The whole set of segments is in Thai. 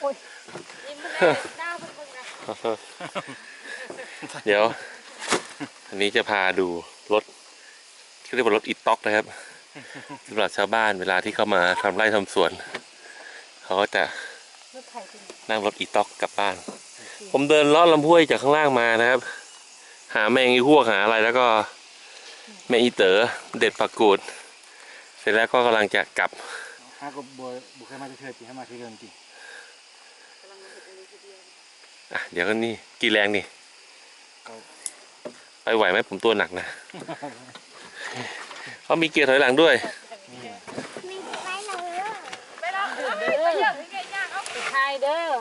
เพิ่งๆนะเดี๋ยว อันนี้จะพาดูรถเขาเรียกว่ารถอีต็อกนะครับสำหรับชาวบ้านเวลาที่เข้ามาทำไร่ทำสวน เขาก็จะรถไถจริงนั่งรถอีต็อกกลับบ้าน ผมเดินเลาะลำห้วยจากข้างล่างมานะครับ หาแมงอีพวกหาอะไรแล้วก็แมงอีเต๋อเด็ดผักกูด เสร็จแล้วก็กำลังจะกลับ อจริงให้มาที่เดิมจริงกำลังมาเห็นอันนี้ทีเดียวอะเดี๋ยวก็นี่กี่แรงนี่ไปไหวไหมผมตัวหนักนะเขามีเกียร์ถอยหลังด้วยมีไว้เลยไปแล้วเด้อไปเยอะไปย่างเอาไปไทยเด้อ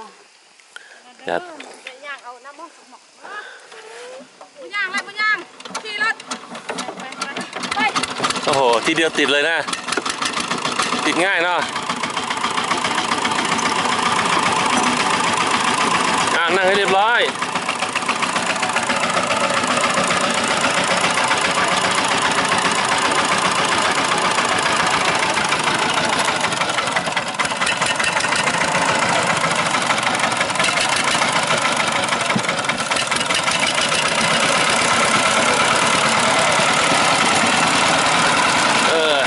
ครับไปย่างเอาน้ำมันหมอกไปย่างเลยไปย่างขี่รถไปไปไปโอ้โห ทีเดียวติดเลยนะ ติดง่ายเนาะ อ่านั่งให้เรียบร้อย เออ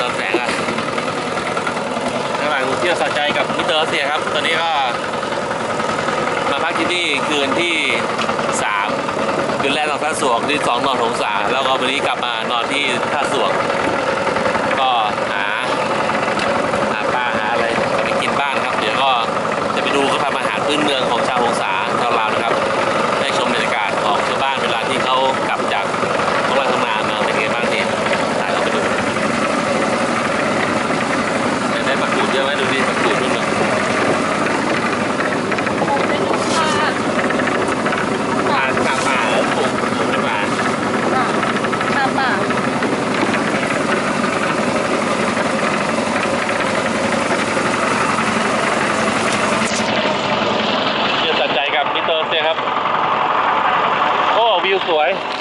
ตอนแสงอะระหว่าง เที่ยวสะใจกับมิเตอร์เซียครับ ตอนนี้ก็มาพักที่นี่คืนที่สามคืนแรกนอนท่าสวงที่สองนอนหงสาแล้วก็วันนี้กลับมานอนที่ท่าสวง ก็หา หาปลาหาอะไรไปกินบ้างนะครับ เดี๋ยวก็จะไปดูเขาทำอาหารพื้นเมืองของชาวหงสาชาวลาวนะครับ ได้ชมบรรยากาศของชาวบ้านเวลาที่เขากลับจากท้องไร่ท้องนามาเป็นไงบ้างเนี่ยถ่ายเราไปดูได้ปักกูดเยอะไหมดูดิปักกูดนู่นน่ะ ไปดูค่ะ ป่าป่าป่าแล้วปลูกปลูกในป่า ข้าวป่า เที่ยวตัดใจกับมิสเตอร์เซียครับ โอ้วิว สวย